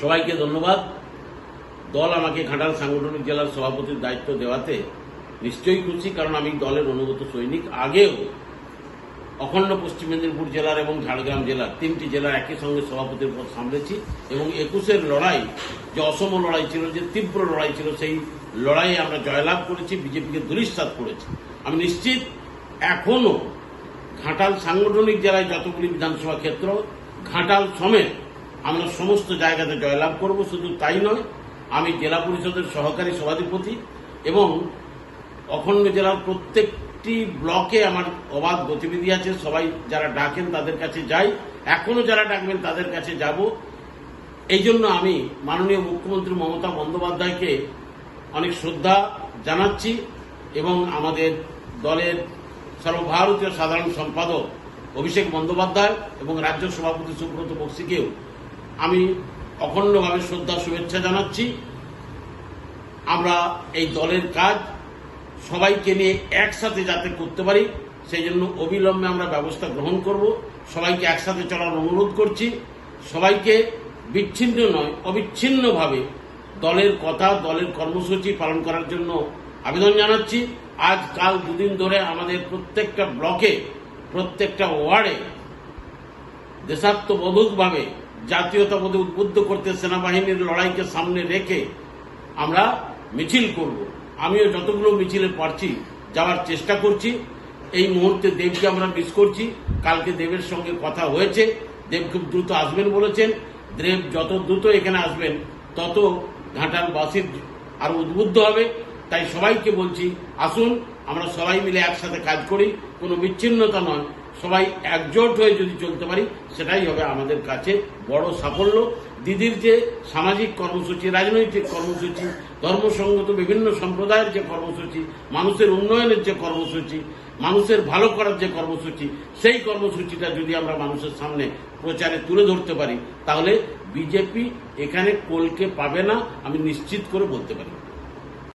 সবাইকে ধন্যবাদ। দল আমাকে ঘাটাল সাংগঠনিক জেলার সভাপতির দায়িত্ব দেওয়াতে নিশ্চয়ই খুশি, কারণ আমি দলের অনুগত সৈনিক। আগেও অখণ্ড পশ্চিম মেদিনীপুর জেলার এবং ঝাড়গ্রাম জেলার তিনটি জেলার একই সঙ্গে সভাপতির পদ সামলেছি এবং একুশের লড়াই, যে অসম লড়াই ছিল, যে তীব্র লড়াই ছিল, সেই লড়াইয়ে আমরা জয়লাভ করেছি, বিজেপিকে দুরিশ্বাত করেছি। আমি নিশ্চিত এখনও ঘাটাল সাংগঠনিক জেলায় যতগুলি বিধানসভা ক্ষেত্র, ঘাটাল সমেত আমরা সমস্ত জায়গাতে জয়লাভ করব, শুধু তাই নয়, আমি জেলা পরিষদের সহকারী সভাধিপতি এবং অখণ্ড জেলার প্রত্যেকটি ব্লকে আমার অবাধ গতিবিধি আছে, সবাই যারা ডাকেন তাদের কাছে যাই, এখনও যারা ডাকবেন তাদের কাছে যাব। এই জন্য আমি মাননীয় মুখ্যমন্ত্রী মমতা বন্দ্যোপাধ্যায়কে অনেক শ্রদ্ধা জানাচ্ছি এবং আমাদের দলের সর্বভারতীয় সাধারণ সম্পাদক অভিষেক বন্দ্যোপাধ্যায় এবং রাজ্য সভাপতি সুব্রত বক্সিকেও আমি অখণ্ডভাবে শ্রদ্ধা শুভেচ্ছা জানাচ্ছি। আমরা এই দলের কাজ সবাইকে নিয়ে একসাথে যাতে করতে পারি, সেই জন্য অবিলম্বে আমরা ব্যবস্থা গ্রহণ করব। সবাইকে একসাথে চলার অনুরোধ করছি। সবাইকে বিচ্ছিন্ন নয়, অবিচ্ছিন্নভাবে দলের কথা, দলের কর্মসূচি পালন করার জন্য আবেদন জানাচ্ছি। আজ কাল দুদিন ধরে আমাদের প্রত্যেকটা ব্লকে, প্রত্যেকটা ওয়ার্ডে দেশাত্মবোধকভাবে জাতীয়তাবোধে উদ্বুদ্ধ করতে সেনাবাহিনীর লড়াইকে সামনে রেখে আমরা মিছিল করব। আমিও যতগুলো মিছিলে পারছি যাওয়ার চেষ্টা করছি। এই মুহূর্তে দেবকে আমরা মিস করছি। কালকে দেবের সঙ্গে কথা হয়েছে। দেব খুব দ্রুত আসবেন বলেছেন। দেব যত দ্রুত এখানে আসবেন, তত ঘাটালবাসীর আরও উদ্বুদ্ধ হবে। তাই সবাইকে বলছি, আসুন, আমরা সবাই মিলে একসাথে কাজ করি। কোনো বিচ্ছিন্নতা নয়। সবাই একজোট হয়ে যদি চলতে পারি, সেটাই হবে আমাদের কাছে বড় সাফল্য। দিদির যে সামাজিক কর্মসূচি, রাজনৈতিক কর্মসূচি ধর্মসঙ্গত বিভিন্ন সম্প্রদায়ের যে কর্মসূচি, মানুষের উন্নয়নের যে কর্মসূচি, মানুষের ভালো করার যে কর্মসূচি, সেই কর্মসূচিটা যদি আমরা মানুষের সামনে প্রচারে তুলে ধরতে পারি, তাহলে বিজেপি এখানে কোলকে পাবে না, আমি নিশ্চিত করে বলতে পারি।